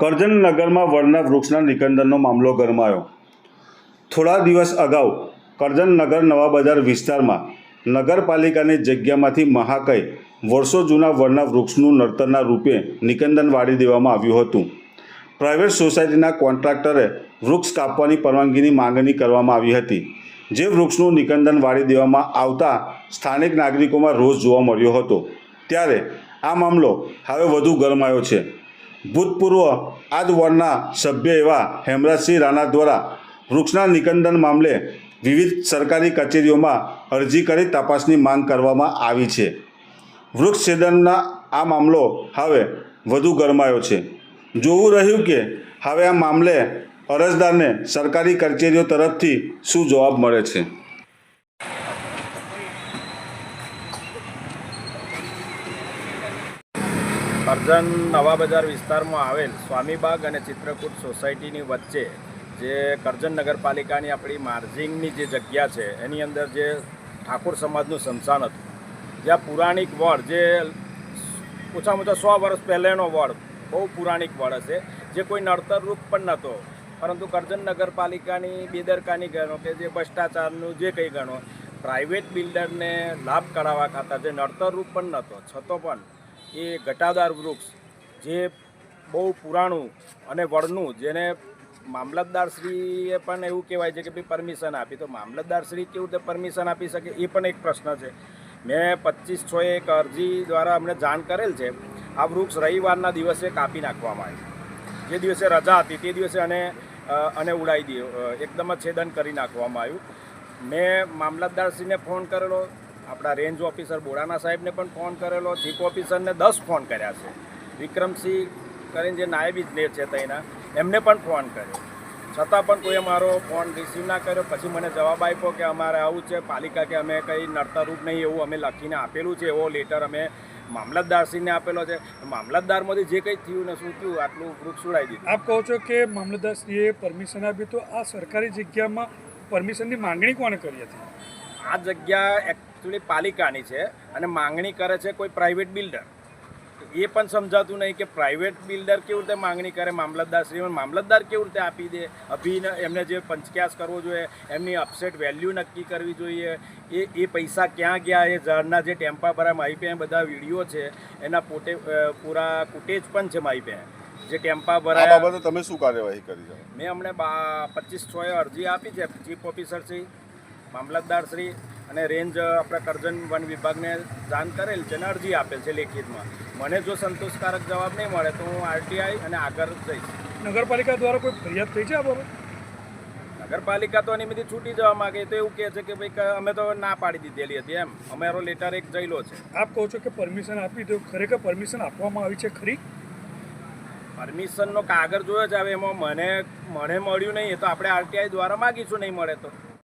કરજણ નગરમાં વડના વૃક્ષના નિકંદનનો મામલો ગરમાયો. થોડા દિવસ અગાઉ કરજણનગર નવા બજાર વિસ્તારમાં નગરપાલિકાની જગ્યામાંથી મહાકય વર્ષો જૂના વડના વૃક્ષનું નડતરના રૂપે નિકંદન વાળી દેવામાં આવ્યું હતું. પ્રાઇવેટ સોસાયટીના કોન્ટ્રાક્ટરે વૃક્ષ કાપવાની પરવાનગીની માંગણી કરવામાં આવી હતી. જે વૃક્ષનું નિકંદન વાળી દેવામાં આવતા સ્થાનિક નાગરિકોમાં રોષ જોવા મળ્યો હતો. ત્યારે આ મામલો હવે વધુ ગરમાયો છે. ભૂતપૂર્વ આજ વોર્ડના સભ્ય એવા હેમરાજસિંહ રાણા દ્વારા વૃક્ષના નિકંદન મામલે વિવિધ સરકારી કચેરીઓમાં અરજી કરી તપાસની માંગ કરવામાં આવી છે. વૃક્ષ છેદનના આ મામલો હવે વધુ ગરમાયો છે. જોવું રહ્યું કે હવે આ મામલે અરજદારને સરકારી કચેરીઓ તરફથી શું જવાબ મળે છે? કરજણ નવા બજાર વિસ્તારમાં આવેલ સ્વામીબાગ અને ચિત્રકૂટ સોસાયટીની વચ્ચે જે કરજણ નગરપાલિકાની આપણી માર્જિંગની જે જગ્યા છે, એની અંદર જે ઠાકોર સમાજનું સ્મશાન હતું, જ્યાં પુરાણિક વડ જે ઓછામાં ઓછા સો વર્ષ પહેલેનો વડ, બહુ પુરાણિક વડ હશે, જે કોઈ નડતરરૂપ પણ નહોતો. પરંતુ કરજણ નગરપાલિકાની બેદરકાની ગણો કે જે ભ્રષ્ટાચારનું જે કંઈ ગણો, પ્રાઇવેટ બિલ્ડરને લાભ કરાવવા ખાતા જે નડતરરૂપ પણ નહોતો, છતો પણ એ ઘટાદાર વૃક્ષ જે બહુ પુરાણું અને વડનું, જેને મામલતદારશ્રીએ પણ એવું કહેવાય છે કે ભાઈ પરમિશન આપી. તો મામલતદારશ્રી કેવું રીતે પરમિશન આપી શકે એ પણ એક પ્રશ્ન છે. મેં પચીસ છ એક અરજી દ્વારા અમને જાણ કરેલ છે. આ વૃક્ષ રવિવારના દિવસે કાપી નાખવામાં આવ્યું જે દિવસે રજા હતી તે દિવસે અને અને ઉડાવી દીધું એકદમ જ છેદન કરી નાખવામાં આવ્યું. મેં મામલતદારશ્રીને ફોન કરેલો. આપણા રેન્જ ઓફિસર બોડાના સાહેબને પણ ફોન કરેલો, ચીફ ઓફિસરને દસ ફોન કર્યા છે. વિક્રમસિંહ કરીને જે નાયબ ઇજનેર છે તેના એમને પણ ફોન કર્યો. છતાં પણ કોઈએ મારો ફોન રિસીવ ના કર્યો. પછી મને જવાબ આપ્યો કે અમારે આવું છે, પાલિકા કે અમે કંઈ નડતરરૂપ નહીં એવું અમે લખીને આપેલું છે, એવો લેટર અમે મામલતદારશ્રીને આપેલો છે. મામલતદારમાંથી જે કંઈ થયું ને શું થયું, આટલું વૃક્ષ ઉડાવી દીધું. આપ કહો છો કે મામલતદારશ્રીએ પરમિશન આપ્યું તો આ સરકારી જગ્યામાં પરમિશનની માંગણી કોણે કરી હતી? આ જગ્યા એકચ્યુઅલી પાલિકાની છે અને માંગણી કરે છે કોઈ પ્રાઇવેટ બિલ્ડર એ પણ સમજાતું નહીં કે પ્રાઇવેટ બિલ્ડર કેવી રીતે માંગણી કરે મામલતદાર શ્રી મામલતદાર કેવી રીતે આપી દે અભિન એમને જે પંચક્યાસ કરવો જોઈએ એમની અપસેટ વેલ્યુ નક્કી કરવી જોઈએ એ એ પૈસા ક્યાં ગયા એ ઝાડના જે ટેમ્પા ભરા મારી પાસે બધા વીડિયો છે એના પોતે પૂરા ફૂટેજ પણ છે મારી પાસે. જે ટેમ્પા ભરાયા તમે શું કાર્યવાહી કરી મેં હમણાં પચીસ છ અરજી આપી છે ચીફ ઓફિસરશ્રી મામલતદારશ્રી અને રેન્જ આપણા કરજણ વન વિભાગને જાણ કરેલ છે અને અરજી આપેલ છે લેખિતમાં. મને જો સંતોષકારક જવાબ નહીં મળે તો હું આરટીઆઈ અને આગળ જઈશ. નગરપાલિકા દ્વારા કોઈ ફરિયાદ થઈ છે આ બાબત? નગરપાલિકા તો એની બધી છૂટી જવા માંગે તો એવું કહે છે કે ભાઈ અમે તો ના પાડી દીધેલી હતી એમ. અમારો લેટર એક જઈલો છે. આપ કહો છો કે પરમિશન આપી તો ખરેખર પરમિશન આપવામાં આવી છે ખરી? પરમિશનનો કાગળ જોયો જ આવે એમાં મને મને મળ્યું નહીં એ તો આપણે આરટીઆઈ દ્વારા માગીશું નહીં મળે તો.